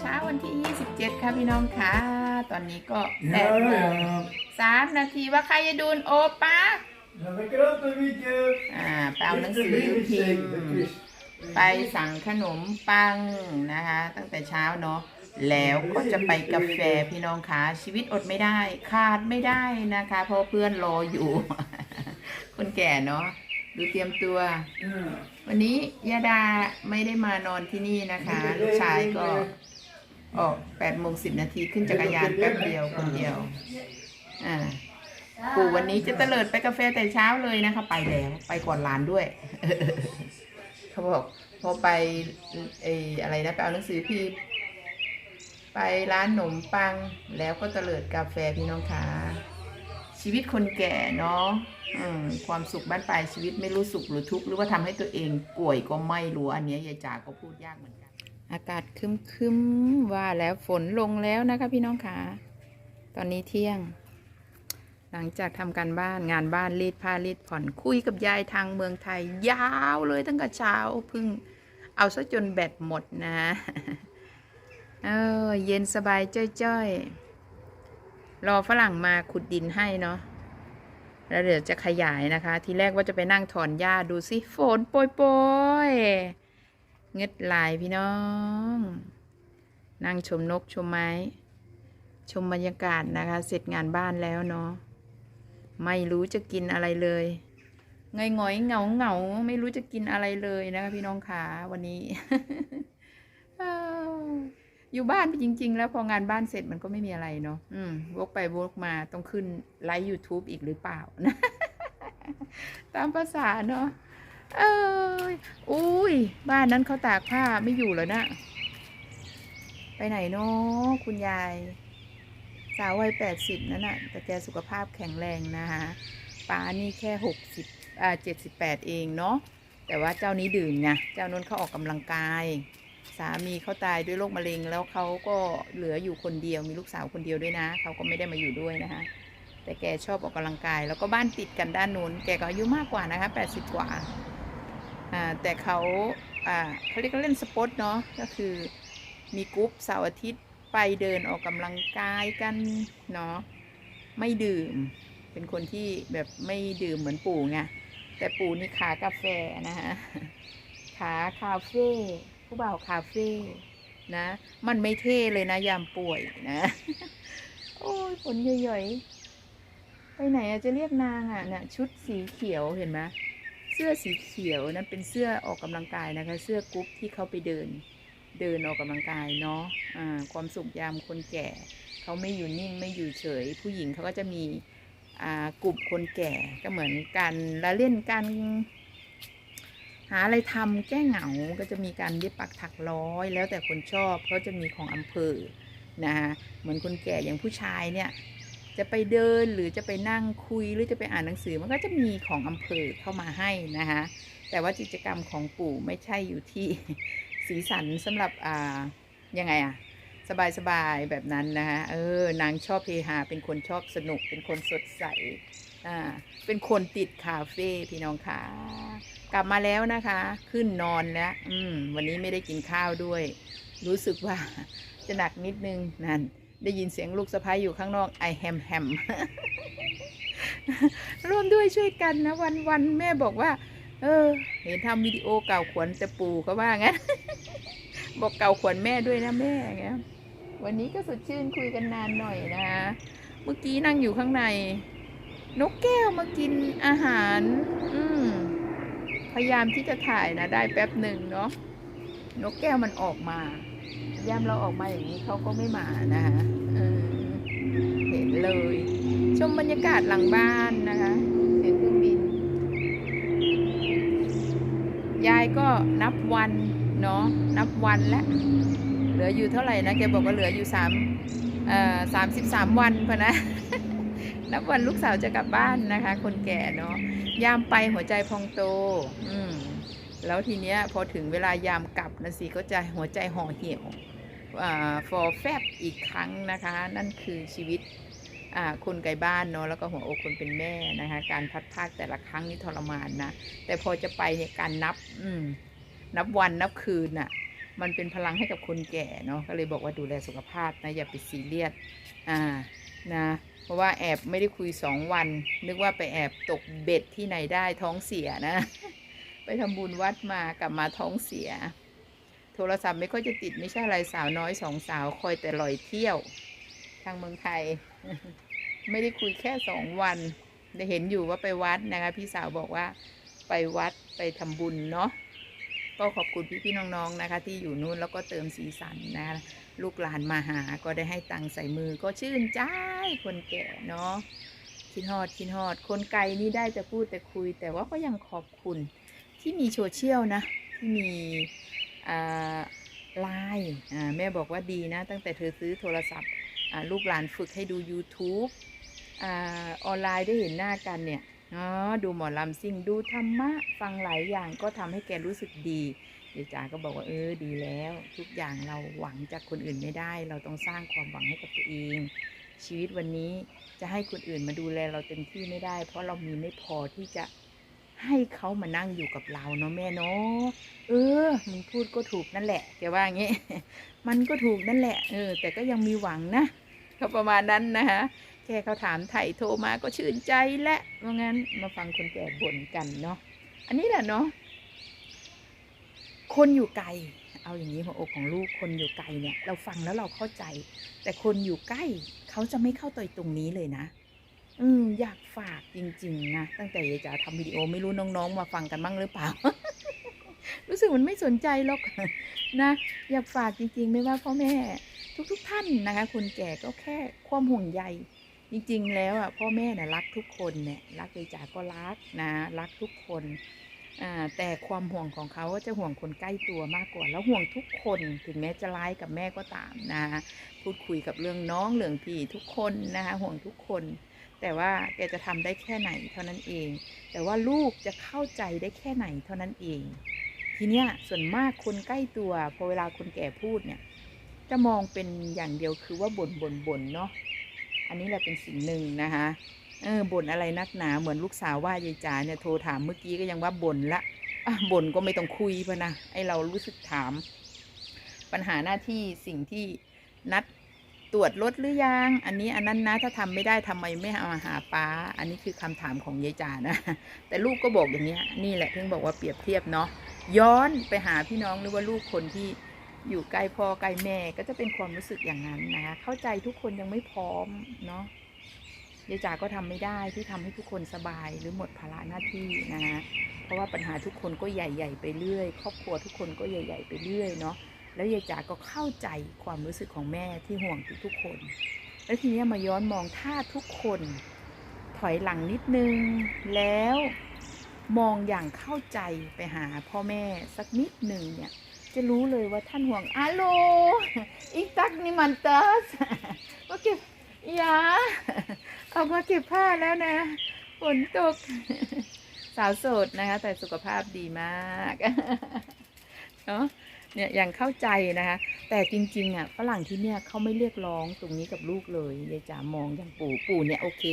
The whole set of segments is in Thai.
เช้าวันที่ 27 ค่ะพี่น้องค่ะตอนนี้ก็แปด Ja, โมง ja. สามนาทีว่าใครจะดูนโอป้า Ja, we klappen Mietje. อ่าไปเอาหนังสือพิมพ์ไปสั่งขนมปังนะคะ ตั้งแต่เช้าเนาะแล้วก็จะไปกาแฟพี่น้องคะชีวิตอดไม่ได้ ขาดไม่ได้นะคะ เพราะเพื่อนรออยู่ คนแก่เนาะดูเตรียมตัว Ja. วันนี้ยาดาไม่ได้มานอนที่นี่นะคะลูกชายก็ ออกแปดโมงสิบนาทีขึ้นจักรยานแป๊บเดียวคนเดียว อ่าปู่วันนี้จะเตลิดไปกาแฟแต่เช้าเลยนะคะไปแล้วไปก่อนหลานด้วย เขาบอกพอไปเอออะไรนะไปเอาหนังสือพิมพ์ไปร้านขนมปังแล้วก็เตลิดกาแฟพี่น้องคะชีวิตคนแก่เนาะความสุขบ้านปลายชีวิตไม่รู้สุขหรือทุกข์หรือว่าทำให้ตัวเองป่วยก็ไม่รู้อันนี้ยยายจ๋าก็พูดยากเหมือนกัน อากาศคึมๆว่าแล้วฝนลงแล้วนะคะพี่น้องคะตอนนี้เที่ยง หลังจากทำการบ้านงานบ้านรีดผ้ารีดผ่อนคุยกับยายทางเมืองไทย ยาวเลยตั้งแต่เช้าเพิ่ง เอาซะจนแบตหมดนะเออเย็นสบายจ้อยๆ รอฝรั่งมาขุดดินให้เนาะแล้วเดี๋ยวจะขยายนะคะ ทีแรกว่าจะไปนั่งถอนหญ้าดูสิฝนโปรยปย เงึดหลายพี่น้อง นั่งชมนกชมไม้ ชมบรรยากาศนะคะ เสร็จงานบ้านแล้วเนาะไม่รู้จะกินอะไรเลยเงยงอยเหงาเหงาไม่รู้จะกินอะไรเลยนะคะพี่น้องขาวันนี้เอ้าอยู่บ้านจริง ๆ แล้วพองานบ้านเสร็จมันก็ไม่มีอะไรเนาะอืมวกไปวกมาต้องขึ้นไลฟ์ YouTube อีกหรือเปล่านะ ตามภาษาเนาะ เอ้ยอุ้ย บ้านนั้นเขาตากผ้าไม่อยู่แล้วนะ ไปไหนเนาะคุณยาย สาววัยแปดสิบนั่นน่ะ แต่แกสุขภาพแข็งแรงนะคะป้านี่แค่หกสิบอ่าเจ็ดสิบแปดเองเนาะ แต่ว่าเจ้านี้ดื่มไงเจ้านู้นเขาออกกำลังกาย สามีเขาตายด้วยโรคมะเร็ง แล้วเขาก็เหลืออยู่คนเดียว มีลูกสาวคนเดียวด้วยนะ เขาก็ไม่ได้มาอยู่ด้วยนะคะแต่แกชอบออกกำลังกาย แล้วก็บ้านติดกันด้านนู้น แกก็อายุมากกว่านะคะแปดสิบกว่า แต่เขาเขาเรียกเล่นสปอร์ตเนาะก็คือมีกรุ๊ปเสาร์อาทิตย์ไปเดินออกกำลังกายกันเนาะไม่ดื่มเป็นคนที่แบบไม่ดื่มเหมือนปู่ไงแต่ปู่นี่ขากาแฟนะคะขาคาเฟ่ผู้บ่าวคาเฟ่นะ มันไม่เท่เลยนะยามป่วยนะ โอ้ยฝนย่อยๆไปไหนอะจะเรียกนางอะน่ะชุดสีเขียวเห็นไหม สื้อสีเขียวนั้นเป็นเสื้อออกกำลังกายนะคะ เสื้อกรุ๊ปที่เขาไปเดิน เดินออกกำลังกายเนาะอ่าความสุขยามคนแก่ เขาไม่อยู่นิ่งไม่อยู่เฉย ผู้หญิงเขาก็จะมีกลุ่มคนแก่ก็เหมือนกันแล้วเล่นกันหาอะไรทำแก้เหงา ก็จะมีการเย็บปักถักร้อย แล้วแต่คนชอบเขาจะมีของอำเภอนะคะเหมือนคนแก่อย่างผู้ชายเนี่ย จะไปเดินหรือจะไปนั่งคุยหรือจะไปอ่านหนังสือมันก็จะมีของอำเภอเข้ามาให้นะคะแต่ว่ากิจกรรมของปู่ไม่ใช่อยู่ที่สีสันสำหรับอ่ายังไงอะสบายๆแบบนั้นนะคะเออนางชอบเฮฮาเป็นคนชอบสนุก เป็นคนสดใสอ่าเป็นคนติดคาเฟ่พี่น้องค่ะกลับมาแล้วนะคะ ขึ้นนอนแล้วอืมวันนี้ไม่ได้กินข้าวด้วย รู้สึกว่าจะหนักนิดนึงนั่น ได้ยินเสียงลูกสะพ้ายอยู่ข้างนอกไอแฮมแฮมร่วมด้วยช่วยกันนะ วันวันแม่บอกว่า เออ เห็นทำวิดีโอเก่าขวัญแต่ปู่ก็ว่างั้น บอกเก่าขวัญแม่ด้วยนะแม่เงี้ยวันนี้ก็สดชื่นคุยกันนานหน่อยนะคะเมื่อกี้นั่งอยู่ข้างใน นกแก้วมากินอาหาร อืมพยายามที่จะถ่ายนะ ได้แป๊บหนึ่งเนาะนกแก้วมันออกมา ยามเราออกมาอย่างนี้เขาก็ไม่มานะคะเห็นเลย ชมบรรยากาศหลังบ้านนะคะเสียงเครื่องบิน ยายก็นับวันเนาะนับวันแล้วเหลืออยู่เท่าไหร่นะแกบอกว่าเหลืออยู่สามสามสิบสามวันพอนะ นับวันลูกสาวจะกลับบ้านนะคะ คนแก่เนาะยามไปหัวใจพองโต อืมแล้วทีเนี้ยพอถึงเวลายามกลับนะสิก็จะหัวใจห่อเหี่ยว ฟอร์แฟบอีกครั้งนะคะ นั่นคือชีวิตคนไกลบ้านเนาะแล้วก็หัวอกคนเป็นแม่นะคะ การพัดพรากแต่ละครั้งนี่ทรมานนะแต่พอจะไปเนี่ยการนับนับวันนับคืนน่ะ มันเป็นพลังให้กับคนแก่เนาะก็เลยบอกว่าดูแลสุขภาพนะอย่าไปซีเรียสอ่านะเพราะว่าแอบไม่ได้คุยสองวัน นึกว่าไปแอบตกเบ็ดที่ไหนได้ท้องเสียนะ ไปทำบุญวัดมากลับมาท้องเสีย โทรศัพท์ไม่ค่อยจะติดไม่ใช่อะไรสาวน้อยสองสาวคอยแต่ลอยเที่ยว ทางเมืองไทย ไม่ได้คุยแค่สองวันได้เห็นอยู่ว่าไปวัดนะคะ พี่สาวบอกว่าไปวัดไปทำบุญเนาะก็ขอบคุณพี่ๆน้องๆนะคะ ที่อยู่นู่นแล้วก็เติมสีสันนะะลูกหลานมาหาก็ได้ให้ตังค์ใส่มือก็ชื่นใจคนแก่เนาะคิดฮอดคิดฮอด คนไกลนี่ได้แต่พูดแต่คุย แต่ว่าก็ยังขอบคุณที่มีโซเชียลนะ ที่มี ไลน์แม่บอกว่าดีนะ ตั้งแต่เธอซื้อโทรศัพท์ลูกหลานฝึกให้ดู YouTube อออนไลน์ได้เห็นหน้ากันเนี่ยดูหมอลำซิ่งดูธรรมะ ฟังหลายอย่างก็ทำให้แกรู้สึกดีเดี๋ยวจ๋าก็บอกว่าเออดีแล้ว ทุกอย่างเราหวังจากคนอื่นไม่ได้ เราต้องสร้างความหวังให้กับตัวเอง ชีวิตวันนี้จะให้คนอื่นมาดูแลเราเต็มที่ไม่ได้ เพราะเรามีไม่พอที่จะ ให้เขามานั่งอยู่กับเราเนาะแม่เนาะเออมึงพูดก็ถูกนั่นแหละแกว่าอย่างงี้มันก็ถูกนั่นแหละ เออ แต่ก็ยังมีหวังนะก็ประมาณนั้นนะคะแค่เขาถามไถ่โทรมาก็ชื่นใจและว่างั้นมาฟังคนแก่บ่นกันเนาะอันนี้แหละเนาะคนอยู่ไกล เอาอย่างนี้หัวอกของลูกคนอยู่ไกลเนี่ย เราฟังแล้วเราเข้าใจ แต่คนอยู่ใกล้เขาจะไม่เข้าใจตรงนี้เลยนะ อืมอยากฝากจริง ๆ นะ ตั้งแต่ยายจ๋าทำวิดีโอไม่รู้น้องๆ มาฟังกันบ้างหรือเปล่า รู้สึกมันไม่สนใจหรอกนะ อยากฝากจริง ๆ ไม่ว่าพ่อแม่ทุก ๆ ท่านนะคะ คนแก่ก็แค่ความห่วงใยจริง ๆ แล้วอะพ่อแม่น่ะรักทุกคนเนี่ยรักยายจ๋าก็รักนะ รักทุกคนแต่ความห่วงของเขาก็จะห่วงคนใกล้ตัวมากกว่า แล้วห่วงทุกคนถึงแม้จะร้ายกับแม่ก็ตามนะพูดคุยกับเรื่องน้องเรื่องพี่ทุกคนนะคะห่วงทุกคน แต่ว่าแกจะทำได้แค่ไหนเท่านั้นเอง แต่ว่าลูกจะเข้าใจได้แค่ไหนเท่านั้นเอง ทีเนี้ยส่วนมากคนใกล้ตัวพอเวลาคนแก่พูดเนี่ยจะมองเป็นอย่างเดียวคือว่าบ่นบ่นบ่นเนาะอันนี้แหละเป็นสิ่งหนึ่งนะคะเออบ่นอะไรนักหนาเหมือนลูกสาวว่ายายจ๋าเนี่ยโทรถามเมื่อกี้ก็ยังว่าบ่นละอะบ่นก็ไม่ต้องคุยพะนะไอเรารู้สึกถาม ปัญหาหน้าที่สิ่งที่นัด ตรวจรถหรือยัง อันนี้อันนั้นนะ ถ้าทำไม่ได้ทำไมไม่เอามาหาป้า อันนี้คือคำถามของยายจ๋านะ แต่ลูกก็บอกอย่างนี้นี่แหละถึงบอกว่าเปรียบเทียบเนาะ ย้อนไปหาพี่น้องหรือว่าลูกคนที่อยู่ใกล้พ่อใกล้แม่ก็จะเป็นความรู้สึกอย่างนั้นนะคะ เข้าใจทุกคนยังไม่พร้อมเนาะยายจ๋าก็ทำไม่ได้ที่ทำให้ทุกคนสบายหรือหมดภาระหน้าที่นะคะเพราะว่าปัญหาทุกคนก็ใหญ่ ๆ ไปเรื่อย ครอบครัวทุกคนก็ใหญ่ ๆ ไปเรื่อยเนาะ แล้วยายจ๋าก็เข้าใจความรู้สึกของแม่ที่ห่วงทุกๆคน แล้วทีนี้มาย้อนมองถ้าทุกคน ถอยหลังนิดนึง แล้วมองอย่างเข้าใจไปหาพ่อแม่สักนิดหนึ่งเนี่ยจะรู้เลยว่าท่านห่วงอาโลอีกตักนี่มันเตสมาเก็บยาเอามาเก็บผ้าแล้วนะฝนตก สาวโสดนะคะ แต่สุขภาพดีมาก เนาะ เนี่ยอยังเข้าใจนะคะ แต่จริงๆอะฝรั่งที่เนี่ยเขาไม่เรียกร้องตรงนี้กับลูกเลยยายจ๋ามองอย่างปู่ปู่เนี่ยโอเค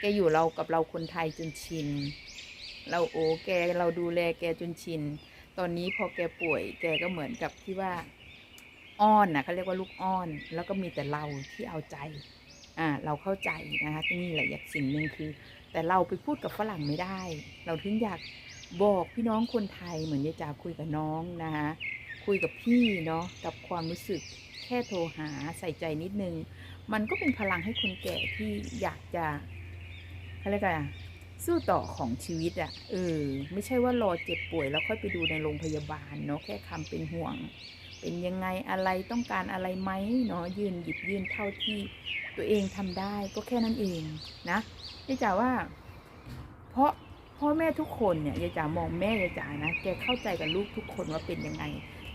แกอยู่เรากับเราคนไทยจนชิน เราโอ้แกเราดูแลแกจนชิน ตอนนี้พอแกป่วยแกก็เหมือนกับที่ว่าอ้อนนะเขาเรียกว่าลูกอ้อน แล้วก็มีแต่เราที่เอาใจอ่าเราเข้าใจนะคะที่นี่แหละอยากสิ่งหนึ่งคือ แต่เราไปพูดกับฝรั่งไม่ได้ เราถึงอยากบอกพี่น้องคนไทยเหมือนยายจ๋าคุยกับน้องนะคะ คุยกับพี่เนาะกับความรู้สึกแค่โทรหาใส่ใจนิดนึง มันก็เป็นพลังให้คนแก่ที่อยากจะเขาเรียกอะไรอะสู้ต่อของชีวิตอะเออไม่ใช่ว่ารอเจ็บป่วยแล้วค่อยไปดูในโรงพยาบาลเนาะแค่คำเป็นห่วง เป็นยังไงอะไรต้องการอะไรไหมเนาะยืนหยิบยืนเท่าที่ตัวเองทำได้ก็แค่นั้นเองนะยายจ๋าว่า เพราะพ่อแม่ทุกคนเนี่ยยายจ๋ามองแม่ยายจ๋านะแกเข้าใจกับลูกทุกคนว่าเป็นยังไง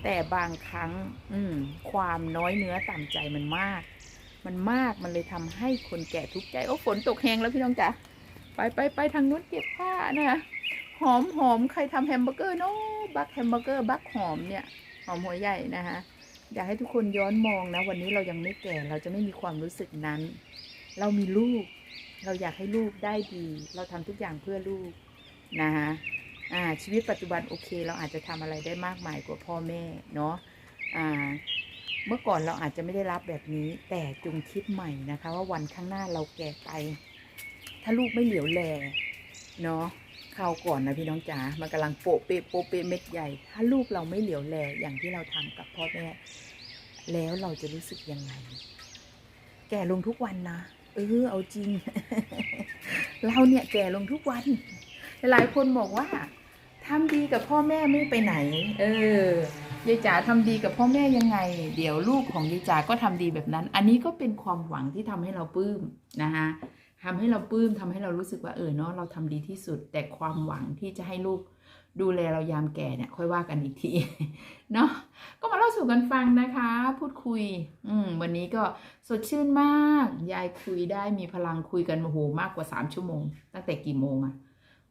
แต่บางครั้ง อืม ความน้อยเนื้อต่ำใจมันมาก มันมากมันเลยทำให้คนแก่ทุกข์ใจ โอ้ฝนตกแหงแล้วพี่น้องจ๋าไปไปไปทางนู้นเก็บผ้านะหอมหอมใครทำแฮมเบอร์เกอร์เนาะบักแฮมเบอร์เกอร์บักหอมเนี่ย หอมหัวใหญ่นะคะอยากให้ทุกคนย้อนมองนะ วันนี้เรายังไม่แก่เราจะไม่มีความรู้สึกนั้น เรามีลูก เราอยากให้ลูกได้ดี เราทำทุกอย่างเพื่อลูกนะคะ อ่าชีวิตปัจจุบันโอเค เราอาจจะทำอะไรได้มากมายกว่าพ่อแม่เนาะอ่าเมื่อก่อนเราอาจจะไม่ได้รับแบบนี้ แต่จงคิดใหม่นะคะ ว่าวันข้างหน้าเราแก่ไป ถ้าลูกไม่เหลียวแลเนาะคราวก่อนนะพี่น้องจ๋า มันกำลังโปะเปะโปะเปะเม็ดใหญ่ ถ้าลูกเราไม่เหลียวแลอย่างที่เราทำกับพ่อแม่ แล้วเราจะรู้สึกยังไง แก่ลงทุกวันนะ เออ เอาจริง เราเนี่ยแก่ลงทุกวัน หลายคนบอกว่า ทำดีกับพ่อแม่ไม่ไปไหน เออยายจ๋าทำดีกับพ่อแม่ยังไง เดี๋ยวลูกของยายจ๋าก็ทำดีแบบนั้น อันนี้ก็เป็นความหวังที่ทำให้เราปลื้มนะคะทำให้เราปลื้มทำให้เรารู้สึกว่าเออเนาะเราทำดีที่สุด แต่ความหวังที่จะให้ลูกดูแลเรายามแก่เนี่ย ค่อยว่ากันอีกทีเนาะก็มาเล่าสู่กันฟังนะคะ พูดคุย อืมวันนี้ก็สดชื่นมาก ยายคุยได้มีพลังคุยกันโอ้โหมากกว่าสามชั่วโมง ตั้งแต่กี่โมงอะ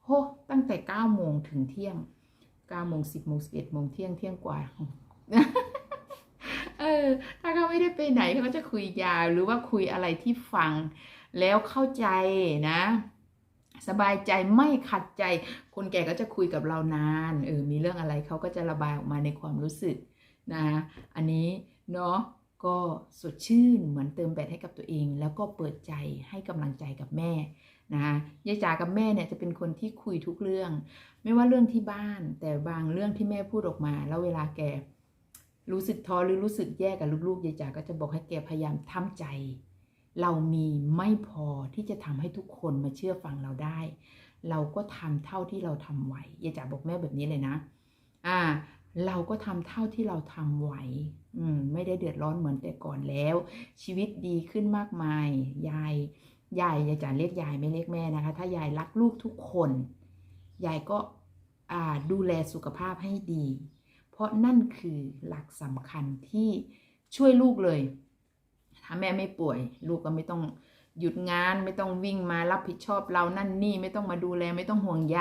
โหตั้งแต่เก้าโมงถึงเที่ยงเก้าโมงสิบโมงสิบเอ็ดโมงเที่ยงเที่ยงกว่าเออถ้าเขาไม่ได้ไปไหนเขาก็จะคุยยาวหรือว่าคุยอะไรที่ฟัง แล้วเข้าใจนะ สบายใจไม่ขัดใจ คนแก่ก็จะคุยกับเรานานเออมีเรื่องอะไรเขาก็จะระบายออกมาในความรู้สึกนะ อันนี้เนาะ ก็สดชื่นเหมือนเติมแบตให้กับตัวเอง แล้วก็เปิดใจให้กำลังใจกับแม่นะยายจ๋ากับแม่เนี่ยจะเป็นคนที่คุยทุกเรื่อง ไม่ว่าเรื่องที่บ้าน แต่บางเรื่องที่แม่พูดออกมา แล้วเวลาแกรู้สึกท้อหรือรู้สึกแย่กับลูกๆยายจ๋าก็จะบอกให้แกพยายามทำใจ เรามีไม่พอที่จะทำให้ทุกคนมาเชื่อฟังเราได้ เราก็ทำเท่าที่เราทำไหวยายจ๋าบอกแม่แบบนี้เลยนะ อ่า เราก็ทำเท่าที่เราทำไหวอืมไม่ได้เดือดร้อนเหมือนแต่ก่อนแล้ว ชีวิตดีขึ้นมากมาย ยายยายยายจ๋าเรียกยายไม่เรียกแม่นะคะ ถ้ายายรักลูกทุกคน ยายก็ดูแลสุขภาพให้ดี เพราะนั่นคือหลักสำคัญที่ช่วยลูกเลย ถ้าแม่ไม่ป่วย ลูกก็ไม่ต้องหยุดงานไม่ต้องวิ่งมารับผิดชอบเรานั่นนี่ไม่ต้องมาดูแลไม่ต้องห่วงใย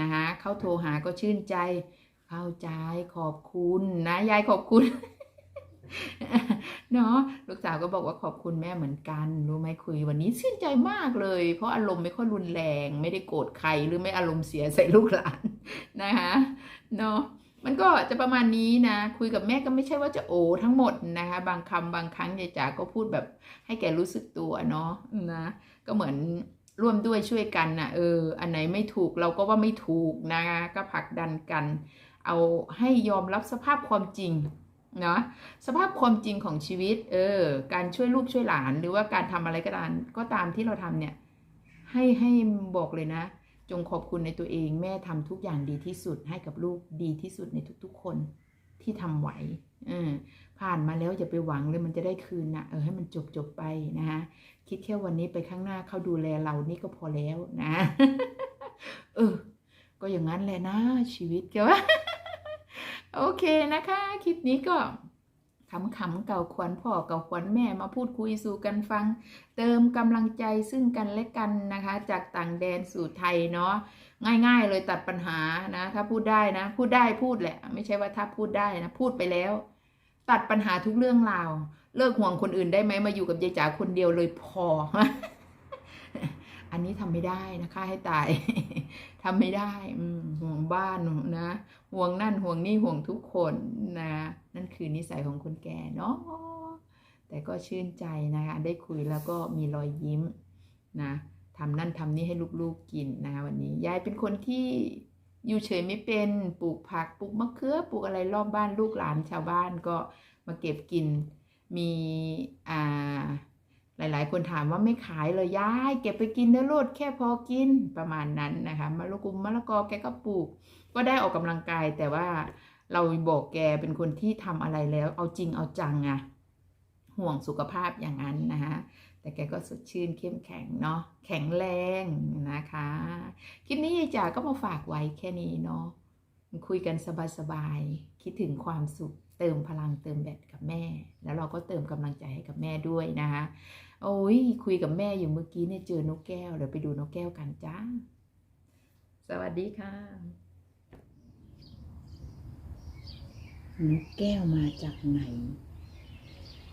นะคะเขาโทรหาก็ชื่นใจ เข้าใจขอบคุณนะยายขอบคุณเนาะลูกสาวก็บอกว่าขอบคุณแม่เหมือนกัน รู้ไหมคุยวันนี้ชื่นใจมากเลย เพราะอารมณ์ไม่ค่อยรุนแรง ไม่ได้โกรธใครหรือไม่อารมณ์เสียใส่ลูกหลานนะคะเนาะมันก็จะประมาณนี้นะ คุยกับแม่ก็ไม่ใช่ว่าจะโอทั้งหมดนะคะ บางคำบางครั้งยายจ๋าก็พูดแบบ ให้แกรู้สึกตัวเนาะนะก็เหมือนร่วมด้วยช่วยกันนะเออ อันไหนไม่ถูกเราก็ว่าไม่ถูกนะคะก็ผลักดันกัน เอาให้ยอมรับสภาพความจริงเนาะสภาพความจริงของชีวิต เออ การช่วยลูกช่วยหลาน หรือว่าการทำอะไรก็ตามก็ตามที่เราทำเนี่ย ให้ให้บอกเลยนะ จงขอบคุณในตัวเอง แม่ทำทุกอย่างดีที่สุดให้กับลูกดีที่สุดในทุกๆ คนที่ทำไหวอผ่านมาแล้วอย่าไปหวังเลยมันจะได้คืนนะเออให้มันจบจบไปนะคะคิดแค่วันนี้ไปข้างหน้าเขาดูแลเรานี่ก็พอแล้วนะ เออ ก็อย่างนั้นแหละนะชีวิตแกว่า โอเคนะคะ คลิปนี้ก็ขำๆเก่าขวัญพ่อเก่าขวัญแม่มาพูดคุยสู่กันฟัง เติมกำลังใจซึ่งกันและกันนะคะ จากต่างแดนสู่ไทยเนาะง่าย ๆ เลยตัดปัญหานะ ถ้าพูดได้นะ พูดได้พูดแหละ ไม่ใช่ว่าถ้าพูดได้นะ พูดไปแล้ว ตัดปัญหาทุกเรื่องราว เลิกห่วงคนอื่นได้ไหมมาอยู่กับยายจ๋าคนเดียวเลยพอ อันนี้ทำไม่ได้นะคะ ให้ตายทำไม่ได้อืห่วงบ้านนะห่วงนั่นห่วงนี่ห่วงทุกคนนะนั่นคือนิสัยของคนแก่เนาะแต่ก็ชื่นใจนะคะ ได้คุยแล้วก็มีรอยยิ้มนะทำนั่นทำนี่ให้ลูกๆกินนะคะวันนี้ยายเป็นคนที่อยู่เฉยไม่เป็นปลูกผักปลูกมะเขือปลูกอะไรรอบบ้านลูกหลานชาวบ้านก็มาเก็บกินมีอ่า หลาย ๆ คนถามว่าไม่ขายเลยยายเก็บไปกินนะโลดแค่พอกินประมาณนั้นนะคะมะละกุมมะละกอแกก็ปลูก ก็ได้ออกกำลังกายแต่ว่าเราบอกแกเป็นคนที่ทำอะไรแล้ว เอาจริงเอาจังอะห่วงสุขภาพอย่างนั้นนะคะแต่แกก็สดชื่นเข้มแข็งเนาะแข็งแรงนะคะคลิปนี้ยายจ๋าก็มาฝากไว้แค่นี้เนาะคุยกันสบายๆคิดถึงความสุขเติมพลังเติมแบตกับแม่ แล้วเราก็เติมกำลังใจให้กับแม่ด้วยนะคะ โอ้ยคุยกับแม่อยู่เมื่อกี้เนี่ยเจอนกแก้วเดี๋ยวไปดูนกแก้วกันจ้า สวัสดีค่ะ นกแก้วมาจากไหน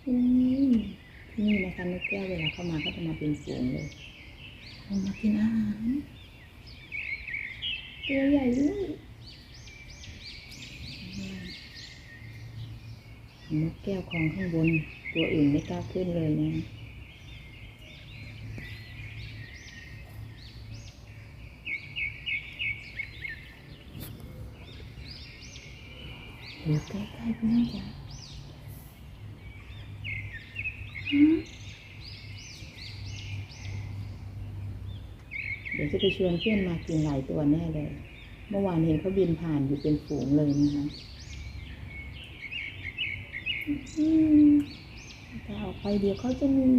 นี่นะคะนกแก้วเวลาเข้ามาก็จะมาเป็นฝูงเลยเอามากินอาหารตัวใหญ่ด้วยนกแก้วของข้างบน ตัวอื่นไม่กล้าขึ้นเลยนะ อยู่ใกล้ๆพี่น้องจ๋าเดี๋ยวจะไปชวนเพื่อนมากินหลายตัวแน่เลย เมื่อวานเห็นเขาบินผ่านอยู่เป็นฝูงเลยนะคะถ้าออกไปเดี๋ยวเขาจะหนี